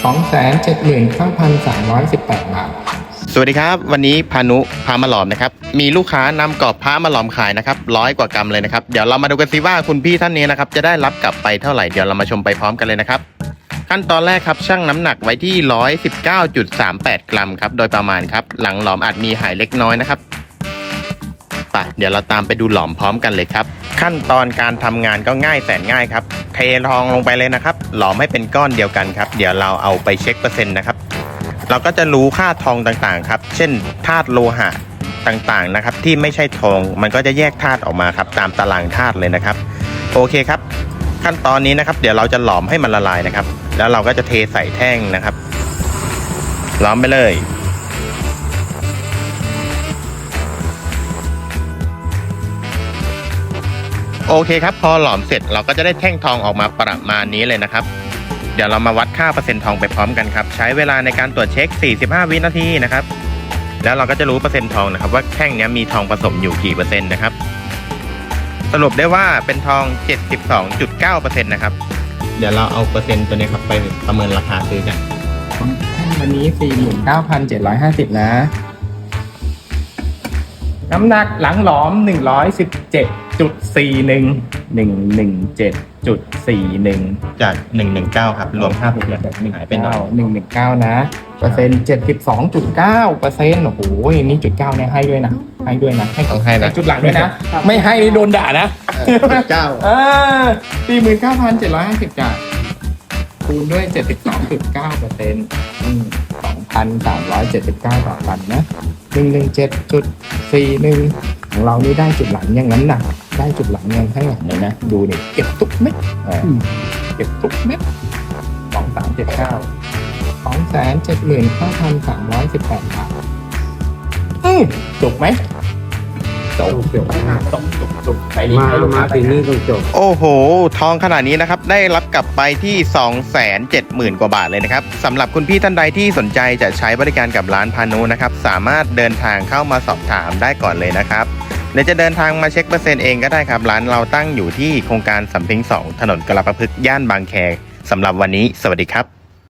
279,318 บาท สวัสดีครับ วันนี้พานุพามาหลอมนะครับ มีลูกค้านำกรอบพระมาหลอมขายนะครับร้อยกว่ากรัมเลยนะครับ เดี๋ยวเรามาดูกันสิว่าคุณพี่ท่านนี้นะครับจะได้รับกลับไปเท่าไหร่ เดี๋ยวเรามาชมไปพร้อมกันเลยนะครับ ขั้นตอนแรกครับชั่งน้ำหนักไว้ที่ 119.38 กรัมครับ โดยประมาณครับ หลังหลอมอาจมีหายเล็กน้อยนะครับ ไปเดี๋ยวเราตามไปดูหลอมพร้อมกันเลยครับ ขั้นตอนการทำงานก็ง่ายแสนง่ายครับ เททองลงไปเลยนะครับ หลอมให้เป็นก้อนเดียวกันครับ เดี๋ยวเราเอาไปเช็คเปอร์เซ็นต์นะครับ เราก็จะรู้ค่าทองต่างๆครับ เช่นธาตุโลหะต่างๆนะครับ ที่ไม่ใช่ทองมันก็จะแยกธาตุออกมาครับ ตามตารางธาตุเลยนะครับ โอเคครับ ขั้นตอนนี้นะครับ เดี๋ยวเราจะหลอมให้มันละลายนะครับ แล้วเราก็จะเทใส่แท่งนะครับหลอมไปเลย โอเคครับ พอหลอมเสร็จเราก็จะได้แท่งทองออกมาประมาณนี้เลยนะครับ เดี๋ยวเรามาวัดค่าเปอร์เซ็นต์ทองไปพร้อมกันครับ ใช้เวลาในการตรวจเช็ค 45 วินาทีนะครับ แล้วเราก็จะรู้เปอร์เซ็นต์ทองนะครับ ว่าแท่งนี้มีทองผสมอยู่กี่เปอร์เซ็นต์นะครับ สรุปได้ว่าเป็นทอง 72.9%นะครับ เดี๋ยวเราเอาเปอร์เซ็นต์ตัวนี้ครับไปประเมินราคาซื้อกันวันนี้ 49,750 นะ น้ำหนักหลังหลอม 117.41 117.41จาก 119 ครับ รวมค่าผูกแบบหายไปหน่อยหนึ่งหนึ่งเก้านะ เปอร์เซ็นต์เจ็ดสิบสองจุดเก้าเปอร์เซ็นต์โอ้โหนี่จุดเก้าเนี่ยให้ด้วยนะ ให้ด้วยนะ ให้ต้องให้นะจุดหลังด้วยนะ ไม่ให้นี่โดนด่านะเก้าเออสี่หมื่นเก้าพันเจ็ดร้อยห้าสิบจ่าย คูณด้วยเจ็ดสิบสองจุดเก้าเปอร์เซ็นต์สองพันสามร้อยเจ็ดสิบเก้าต่อตันนะหนึ่งหนึ่งเจ็ดจุดสี่หนึ่งของเรานี่ได้จุดหลังยังน้ำหนักได้จุดหลังยังข้างหลังเลยนะ ดูนี่เก็บทุกเม็ดเออเก็บทุกเม็ดสองสามเจ็ดเก้าสองแสนเจ็ดหมื่นเก้าพันสามร้อยสิบแปดบาทอืมจบไหม จบจบจบจบจบไปนี่มาให้ลูกมาปีนะนี้ต้องจบโอ้โห ทองขนาดนี้นะครับ ได้รับกลับไปที่ 270,000 กว่าบาทเลยนะครับสำหรับคุณพี่ท่านใดที่สนใจจะใช้บริการกับร้านพานุนะครับ สามารถเดินทางเข้ามาสอบถามได้ก่อนเลยนะครับหรือจะเดินทางมาเช็คเปอร์เซ็นต์เองก็ได้ครับ ร้านเราตั้งอยู่ที่โครงการสำเพ็ง2ถนนกระประพฤกษ์ย่านบางแคสำหรับวันนี้ สวัสดีครับ